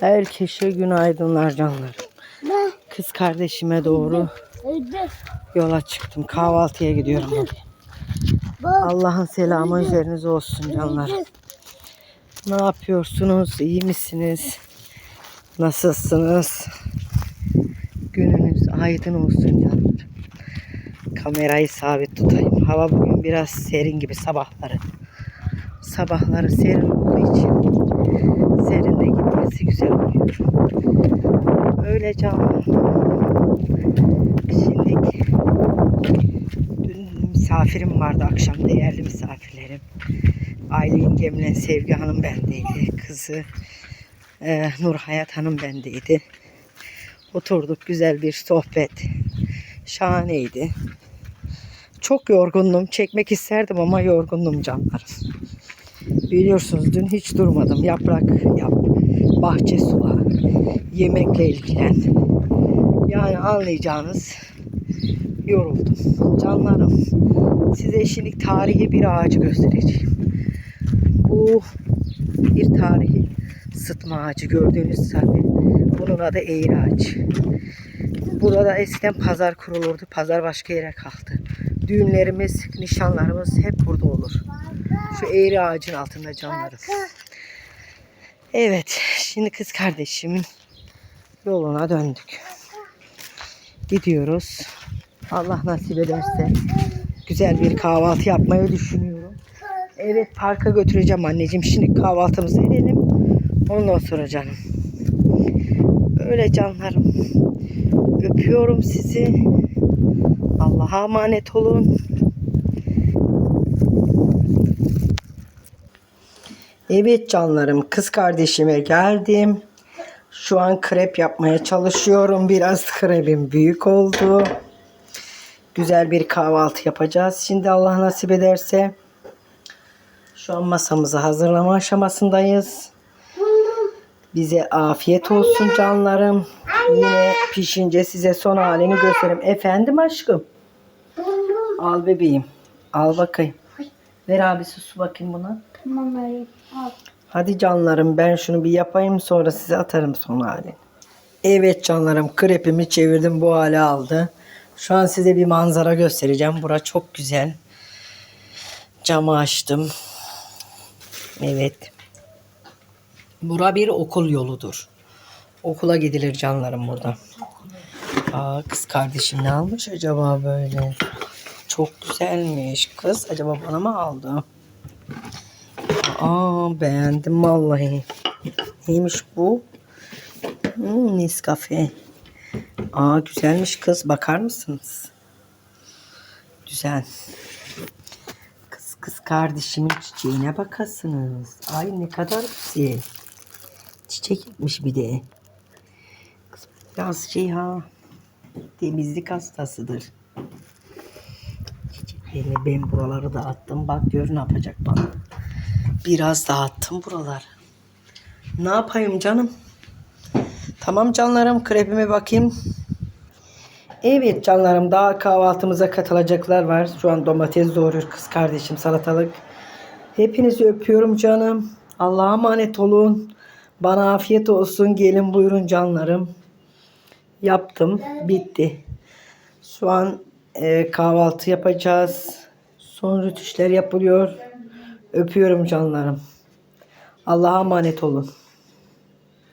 Herkese günaydınlar canlar. Ne? Kız kardeşime doğru yola çıktım. Kahvaltıya gidiyorum. bugün. Allah'ın selamı üzerinize olsun canlar. Ne yapıyorsunuz? İyi misiniz? Nasılsınız? Gününüz aydın olsun canlar. Kamerayı sabit tutayım. Hava bugün biraz serin gibi sabahları. Sabahları serin olduğu için serinde. Öyle canım. Şimdi dün misafirim vardı akşam değerli misafirlerim. Aile yengemle Sevgi Hanım bendeydi. Kızı e, Nur Hayat Hanım bendeydi. Oturduk güzel bir sohbet. Şahaneydi. Çok yorgundum. Çekmek isterdim ama yorgundum canlarım. Biliyorsunuz dün hiç durmadım. Yaprak yap, bahçe sula, yemekle ilgilen. Yani anlayacağınız yoruldum. Canlarım size şimdi tarihi bir ağacı göstereceğim. Bu bir tarihi sıtma ağacı gördüğünüz tabi. Bunun adı eğri ağaç. Burada eskiden pazar kurulurdu. Pazar başka yere kalktı. Düğünlerimiz, nişanlarımız hep burada olur. Şu eğri ağacın altında canlarım. Evet, şimdi kız kardeşimin yoluna döndük. Gidiyoruz. Allah nasip ederse güzel bir kahvaltı yapmayı düşünüyorum. Evet parka götüreceğim anneciğim. Şimdi kahvaltımızı edelim. Ondan sonra canım. Öyle canlarım. Öpüyorum sizi. Allah'a emanet olun. Evet canlarım kız kardeşime geldim. Şu an krep yapmaya çalışıyorum. Biraz krepim büyük oldu. Güzel bir kahvaltı yapacağız. Şimdi Allah nasip ederse. Şu an masamızı hazırlama aşamasındayız. Bize afiyet olsun canlarım. Yine pişince size son halini göstereyim. Efendim aşkım. Al bebeğim. Al bakayım. Ver abisi su bakayım buna. Tamam öyle. Al. Hadi canlarım ben şunu bir yapayım sonra size atarım son halini. Evet canlarım krepimi çevirdim bu hale aldı. Şu an size bir manzara göstereceğim. Bura çok güzel. Camı açtım. Evet. Bura bir okul yoludur. Okula gidilir canlarım burada. Aa, kız kardeşim ne almış acaba böyle? Çok güzelmiş. Kız acaba bana mı aldı? Aa beğendim vallahi. Neymiş bu? Hmm, Nescafe. Aa güzelmiş kız. Bakar mısınız? Güzel. Kız kız kardeşimin çiçeğine bakasınız. Ay ne kadar güzel. Çiçek yapmış bir de. Kız biraz şey ha. Temizlik hastasıdır. Çiçeklerini ben buraları da attım. Bak gör ne yapacak bana. Biraz dağıttım buraları. Ne yapayım canım? Tamam canlarım krepime bakayım. Evet canlarım daha kahvaltımıza katılacaklar var. Şu an domates doğuruyor kız kardeşim salatalık. Hepinizi öpüyorum canım. Allah'a emanet olun. Bana afiyet olsun. Gelin buyurun canlarım. Yaptım. Bitti. Şu an e, kahvaltı yapacağız. Son rütüşler yapılıyor. Öpüyorum canlarım. Allah'a emanet olun.